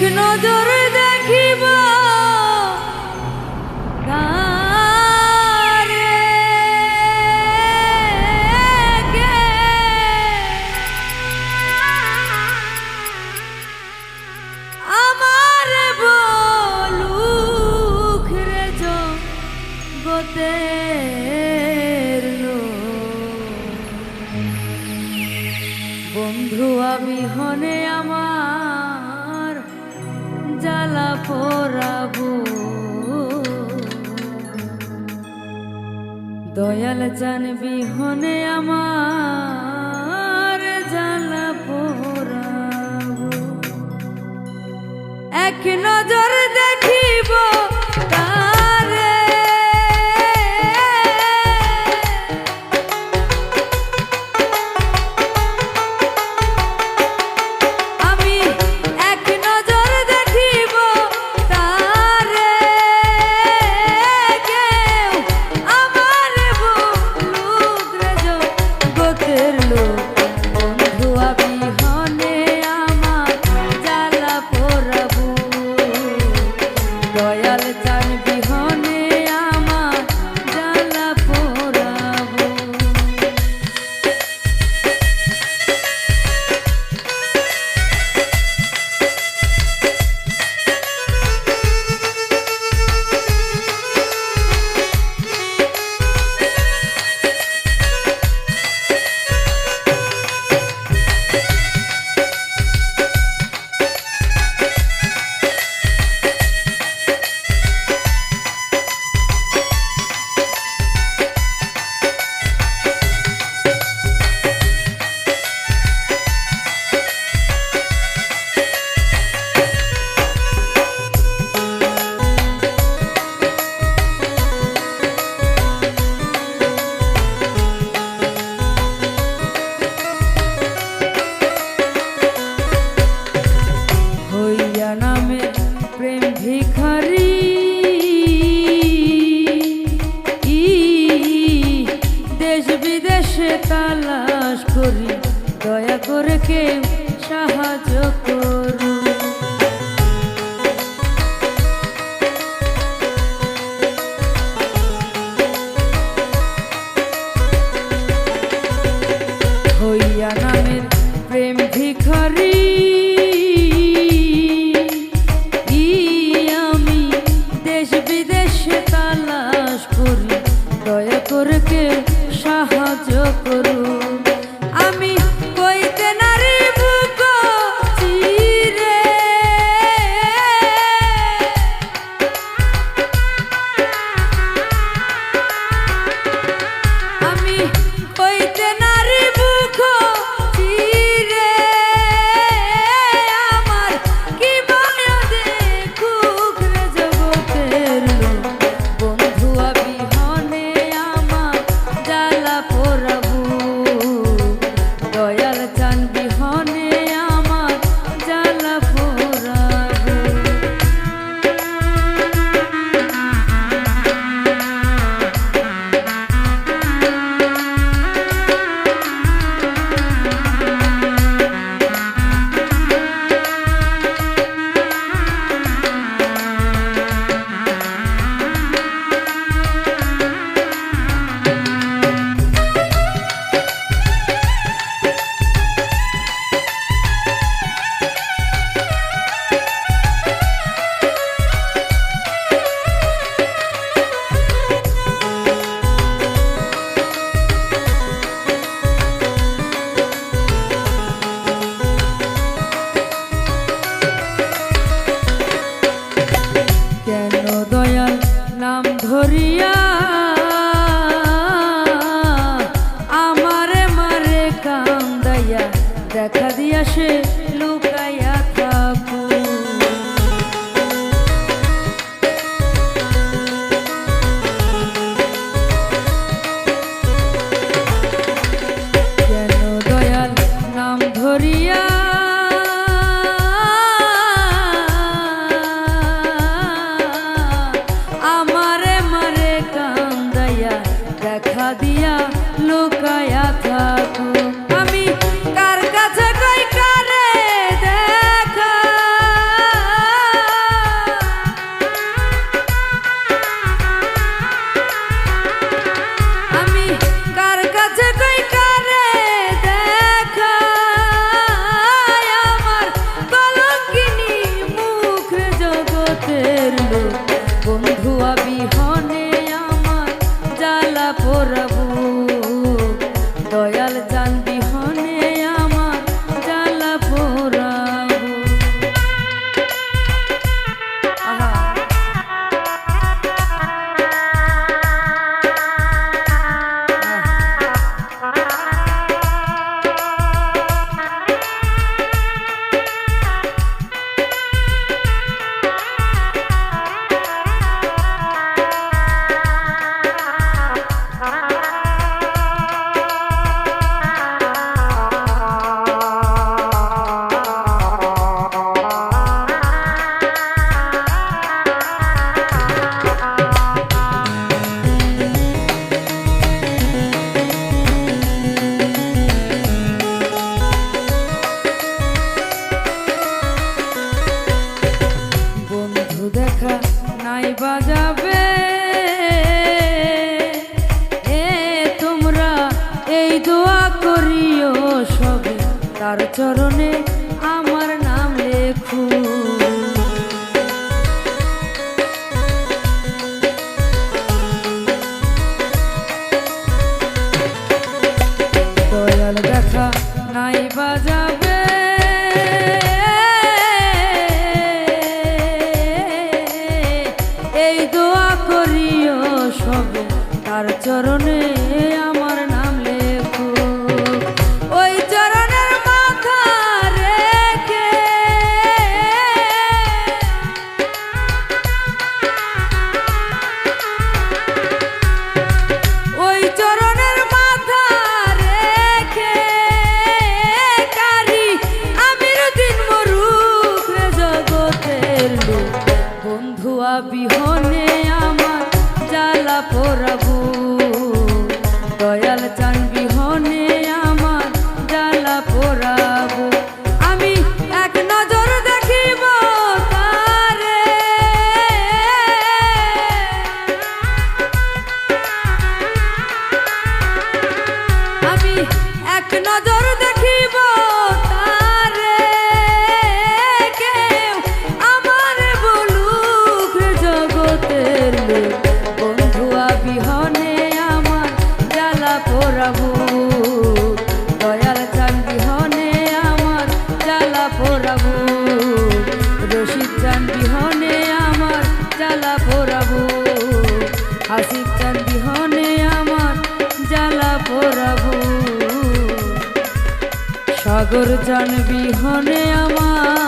এক নজর দেখিবা। জ্বালা পোড়াবো। দয়াল জানবি হনে আমার জ্বালা পোড়াবো। এক নজর করকে সাহায্য করুন দিয়া দেখা দিয়া সে লুকাইয়া থাকু কেন দয়াল নাম ধরি বাজাবে। এ তোমরা এই সবে তার চরণে। এই দোয়া করিও সবে তার চরণে পোড়াবো দয়াল চান বিহনে আমার জ্বালা পোড়াবো রশিদ চান বিহনে আমার জ্বালা পোড়াবো হাসিব চান বিহনে আমার জ্বালা পোড়াবো সাগর চান বিহনে আমার